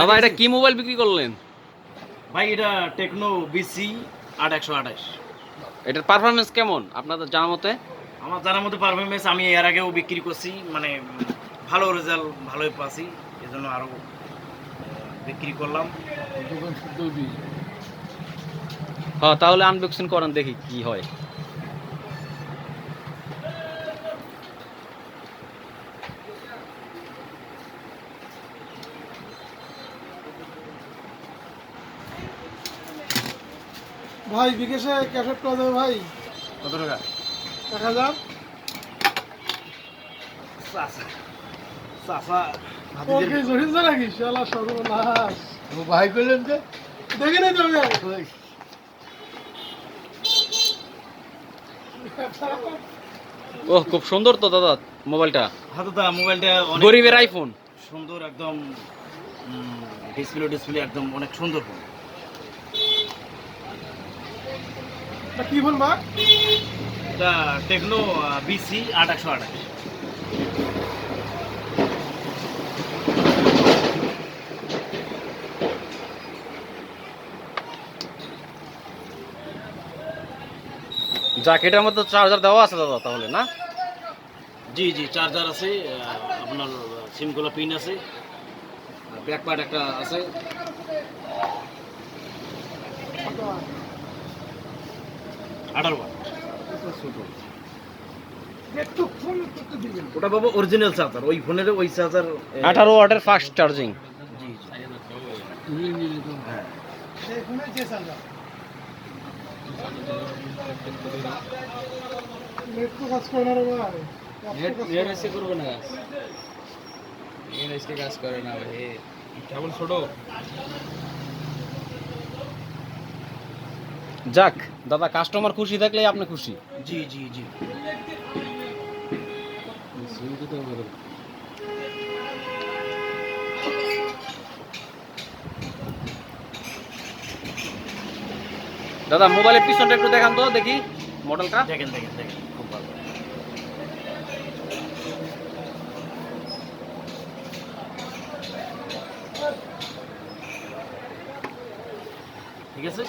দাদা এটা কি মোবাইল বিক্রি করলেন? ভাই এটা টেকনো বিসি আট একশো আঠাশ। এটার পারফরমেন্স কেমন? আপনাদের জানা মতে? আমার জানার মতো পারফরমেন্স আমি এর আগেও বিক্রি করছি মানে ভালো রেজাল্ট ভালোই পাচ্ছি এজন্য আরও বিক্রি করলাম। হ্যাঁ তাহলে আনবক্সিং করেন দেখি কি হয়। ভাই বিকেশে ক্যাশেট করা যাবে ভাই। কত টাকা? এক হাজার। ভাই করলেন যে? দেখি নাই তো ওহ খুব সুন্দর তো দাদা মোবাইলটা। হাতে দা মোবাইলটা গরিবের আইফোন সুন্দর একদম ডিসপ্লে ডিসপ্লে একদম অনেক সুন্দর ফোন কি ফোন মা এটা টেকনো বিসি আট একশো আঠাশ। জ্যাকেটের মধ্যে চার্জার দেওয়া আছে দাদা তাহলে না? জি জি চার্জার আছে আপনার সিমগুলো পিন আছে ব্যাক পার্ট একটা আছে। আঠারো watt। একটু ফোন করতে দিবেন। ওটা বাবা অরিজিনাল চার্জার ওই ফোনের ওই চার্জার আঠারো ওয়াটের ফাস্ট চার্জিং কাজ করে না ভাই। কেমন ছোট? যাক দাদা কাস্টমার খুশি থাকলেই আপনি খুশি। জি জি জি। দাদা মোবাইলের পিছনটা একটু দেখান তো দেখি মডেলটা দেখেন দেখেন দেখেন। খুব ভালো। ঠিক আছে?